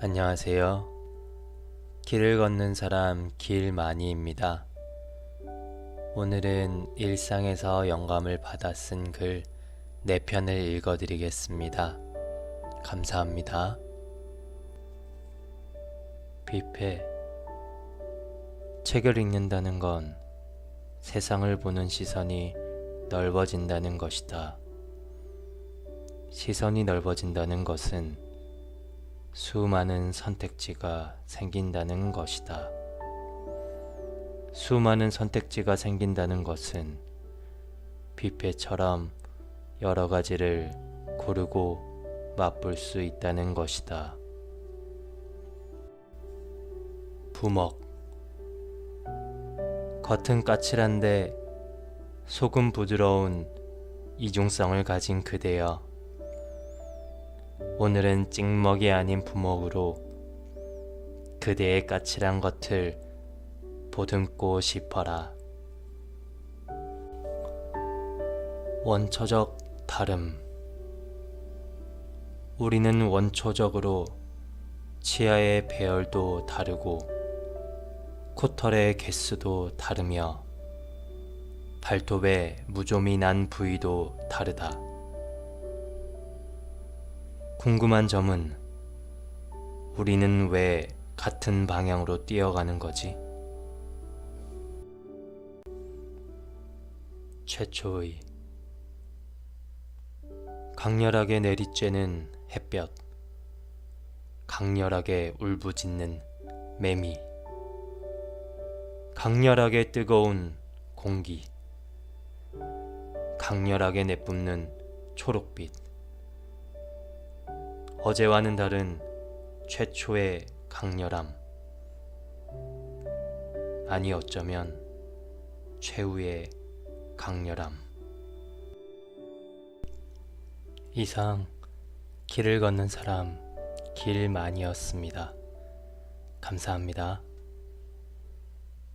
안녕하세요. 길을 걷는 사람 길마니입니다. 오늘은 일상에서 영감을 받아 쓴 글 4편을 읽어드리겠습니다. 감사합니다. 뷔페 책을 읽는다는 건 세상을 보는 시선이 넓어진다는 것이다. 시선이 넓어진다는 것은 수많은 선택지가 생긴다는 것이다. 수많은 선택지가 생긴다는 것은 뷔페처럼 여러 가지를 고르고 맛볼 수 있다는 것이다. 부먹 겉은 까칠한데 속은 부드러운 이중성을 가진 그대여. 오늘은 찍먹이 아닌 부먹으로 그대의 까칠한 겉을 보듬고 싶어라. 원초적 다름. 우리는 원초적으로 치아의 배열도 다르고 코털의 개수도 다르며 발톱에 무좀이 난 부위도 다르다. 궁금한 점은 우리는 왜 같은 방향으로 뛰어가는 거지? 최초의 강렬하게 내리쬐는 햇볕, 강렬하게 울부짖는 매미, 강렬하게 뜨거운 공기, 강렬하게 내뿜는 초록빛. 어제와는 다른 최초의 강렬함. 아니 어쩌면 최후의 강렬함. 이상 길을 걷는 사람 길만이었습니다. 감사합니다.